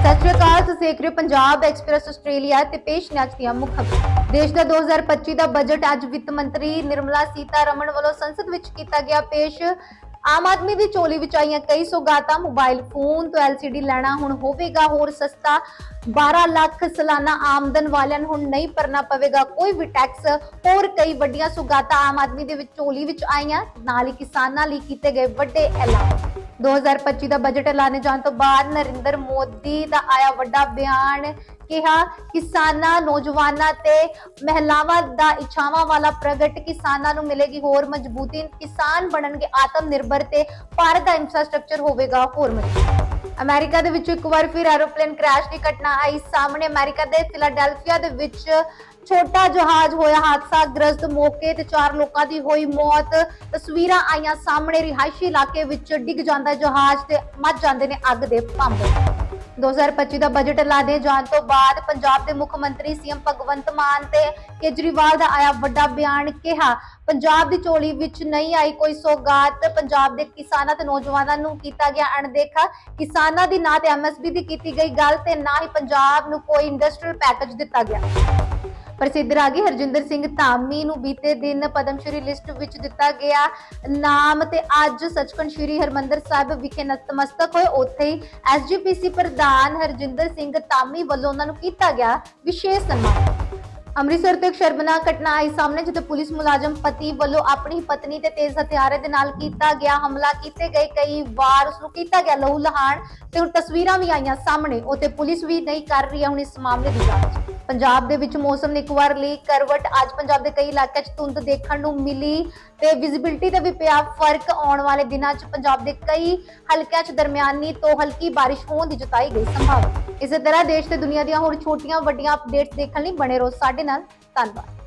ਸਤਿ ਸ਼੍ਰੀ ਅਕਾਲ, ਤੁਸੀਂ ਦੇਖ ਰਹੇ ਹੋ ਪੰਜਾਬ ਐਕਸਪ੍ਰੈਸ ਆਸਟ੍ਰੇਲੀਆ ਤੇ ਪੇਸ਼ ਨੇ ਅੱਜ ਦੀਆਂ ਮੁੱਖ ਖਬਰਾਂ। ਦੇਸ਼ ਦਾ 2025 ਦਾ ਬਜਟ ਅੱਜ ਵਿੱਤ ਮੰਤਰੀ ਨਿਰਮਲਾ ਸੀਤਾਰਮਣ ਵੱਲੋਂ ਸੰਸਦ ਵਿੱਚ ਕੀਤਾ ਗਿਆ ਪੇਸ਼। ਆਮ ਆਦਮੀ ਦੀ ਝੋਲੀ ਵਿੱਚ ਆਈਆਂ ਕਈ ਸੌਗਾਤਾਂ, ਮੋਬਾਈਲ ਫੋਨ ਤੋਂ LCD ਲੈਣਾ ਹੁਣ ਹੋਵੇਗਾ ਹੋਰ ਸਸਤਾ। 12 ਲੱਖ ਸਾਲਾਨਾ ਆਮਦਨ ਵਾਲਿਆਂ ਨੂੰ ਹੁਣ ਨਹੀਂ ਭਰਨਾ ਪਵੇਗਾ। ਕੋਈ ਵੀ ਟੈਕਸ ਹੋਰ ਕਈ ਵੱਡੀਆਂ ਸੌਗਾਤਾਂ ਆਮ ਆਦਮੀ ਦੇ ਵਿੱਚ ਝੋਲੀ ਵਿੱਚ ਆਈਆਂ। ਨਾਲ ਹੀ ਕਿਸਾਨਾਂ ਲਈ ਕੀਤੇ ਗਏ ਵੱਡੇ ਐਲਾਨ। 2025 ਦਾ ਬਜਟ ਐਲਾਨੇ ਜਾਣ ਤੋਂ ਬਾਅਦ ਨਰਿੰਦਰ ਮੋਦੀ ਦਾ ਆਇਆ ਵੱਡਾ ਬਿਆਨ, ਕਿਹਾ ਕਿਸਾਨਾਂ, ਨੌਜਵਾਨਾਂ ਤੇ ਮਹਿਲਾਵਾਂ ਦਾ ਇੱਛਾਵਾਂ ਵਾਲਾ ਪ੍ਰਗਟ, ਕਿਸਾਨਾਂ ਨੂੰ ਮਿਲੇਗੀ ਹੋਰ ਮਜ਼ਬੂਤੀ, ਕਿਸਾਨ ਬਣਨਗੇ ਆਤਮ ਨਿਰਭਰ ਤੇ ਭਾਰਤ ਦਾ ਇਨਫਰਾਸਟ੍ਰਕਚਰ ਹੋਵੇਗਾ ਹੋਰ ਮਜ਼ਬੂਤ। ਅਮਰੀਕਾ ਦੇ ਵਿੱਚ ਇੱਕ ਵਾਰ ਫਿਰ ਐਰੋਪਲੇਨ ਕ੍ਰੈਸ਼ ਦੀ ਘਟਨਾ ਆਈ ਸਾਹਮਣੇ ਅਮਰੀਕਾ ਦੇ ਫਿਲਾਡੈਲਫੀਆ ਦੇ ਵਿੱਚ ਛੋਟਾ ਜਹਾਜ਼ ਹੋਇਆ ਹਾਦਸਾ ਗ੍ਰਸਤ ਮੌਕੇ ਤੇ ਚਾਰ ਲੋਕਾਂ ਦੀ ਹੋਈ ਮੌਤ। ਤਸਵੀਰਾਂ ਆਈਆਂ ਸਾਹਮਣੇ, ਰਿਹਾਇਸ਼ੀ ਇਲਾਕੇ ਵਿੱਚ ਡਿੱਗ ਜਾਂਦਾ ਜਹਾਜ਼ ਤੇ ਮੱਚ ਜਾਂਦੇ ਨੇ ਅੱਗ ਦੇ ਪੰਪ। 2025 ਦਾ ਬਜਟ ਐਲਾਨੇ ਜਾਣ ਤੋਂ ਬਾਅਦ ਪੰਜਾਬ ਦੇ ਮੁੱਖ ਮੰਤਰੀ ਸੀਐਮ ਭਗਵੰਤ ਮਾਨ ਤੇ ਕੇਜਰੀਵਾਲ ਦਾ ਆਇਆ ਵੱਡਾ ਬਿਆਨ ਕਿਹਾ, ਪੰਜਾਬ ਦੀ ਝੋਲੀ ਵਿੱਚ ਨਹੀਂ ਆਈ ਕੋਈ ਸੌਗਾਤ। ਪੰਜਾਬ ਦੇ ਕਿਸਾਨਾਂ ਤੇ ਨੌਜਵਾਨਾਂ ਨੂੰ ਕੀਤਾ ਗਿਆ ਅਣਦੇਖਾ। ਕਿਸਾਨਾਂ ਦੀ ਨਾ ਤੇ ਐਮਐਸਪੀ ਦੀ ਕੀਤੀ ਗਈ ਗੱਲ ਤੇ ਨਾ ਹੀ ਪੰਜਾਬ ਨੂੰ ਕੋਈ ਇੰਡਸਟਰੀਅਲ ਪੈਕੇਜ ਦਿੱਤਾ ਗਿਆ। ਪ੍ਰਸਿੱਧ ਰਾਗੀ ਹਰਜਿੰਦਰ ਸਿੰਘ ਧਾਮੀ ਨੂੰ ਬੀਤੇ ਦਿਨ ਪਦਮਸ਼੍ਰੀ ਲਿਸਟ ਵਿੱਚ ਦਿੱਤਾ ਗਿਆ ਨਾਮ ਤੇ ਅੱਜ ਸੱਚਖੰਡ ਸ੍ਰੀ ਹਰਮੰਦਰ ਸਾਹਿਬ ਵਿਖੇ ਨਤਮਸਤਕ ਹੋਏ। ਉੱਥੇ ਹੀ ਐਸਜੀਪੀਸੀ ਪ੍ਰਧਾਨ ਹਰਜਿੰਦਰ ਸਿੰਘ ਧਾਮੀ ਵੱਲੋਂ ਉਹਨਾਂ ਨੂੰ ਕੀਤਾ ਗਿਆ ਵਿਸ਼ੇਸ਼ ਸਨਮਾਨ। ਅੰਮ੍ਰਿਤਸਰ ਤੋਂ ਇੱਕ ਸ਼ਰਮਨਾਕ ਘਟਨਾ ਆਈ ਸਾਹਮਣੇ ਜਿੱਥੇ ਪੁਲਿਸ ਮੁਲਾਜ਼ਮ ਪਤੀ ਵੱਲੋਂ ਆਪਣੀ ਪਤਨੀ ਤੇ ਤੇਜ਼ ਹਥਿਆਰੇ ਦੇ ਨਾਲ ਕੀਤਾ ਗਿਆ ਹਮਲਾ, ਕੀਤੇ ਗਏ ਕਈ ਵਾਰ ਉਸ ਨੂੰ ਕੀਤਾ ਗਿਆ ਲਹੂ ਲਹਾਨ ਤੇ ਹੁਣ ਤਸਵੀਰਾਂ ਵੀ ਆਈਆਂ ਸਾਹਮਣੇ। ਉੱਥੇ ਪੁਲਿਸ ਵੀ ਨਹੀਂ ਕਰ ਰਹੀ ਹੁਣ ਇਸ ਮਾਮਲੇ ਦੀ ਜਾਂਚ। ਪੰਜਾਬ ਦੇ ਵਿੱਚ ਮੌਸਮ ਨੇ ਇੱਕ ਵਾਰ ਲਈ ਕਰਵਟ। ਅੱਜ ਪੰਜਾਬ ਦੇ ਕਈ ਇਲਾਕਿਆਂ 'ਚ ਧੁੰਦ ਦੇਖਣ ਨੂੰ ਮਿਲੀ ਤੇ ਵਿਜ਼ਿਬਿਲਟੀ ਤੇ ਵੀ ਪਿਆ ਫ਼ਰਕ ਆਉਣ ਵਾਲੇ ਦਿਨਾਂ 'ਚ ਪੰਜਾਬ ਦੇ ਕਈ ਹਲਕਿਆਂ 'ਚ ਦਰਮਿਆਨੀ ਤੋਂ ਹਲਕੀ ਬਾਰਿਸ਼ ਹੋਣ ਦੀ ਜਤਾਈ ਗਈ ਸੰਭਾਵਨਾ। ਇਸੇ ਤਰ੍ਹਾਂ ਦੇਸ਼ ਤੇ ਦੁਨੀਆ ਦੀਆਂ ਹੋਰ ਛੋਟੀਆਂ ਵੱਡੀਆਂ ਅਪਡੇਟਸ ਦੇਖਣ ਲਈ ਬਣੇ ਰਹੋ ਸਾਡੇ ਨਾਲ। ਧੰਨਵਾਦ।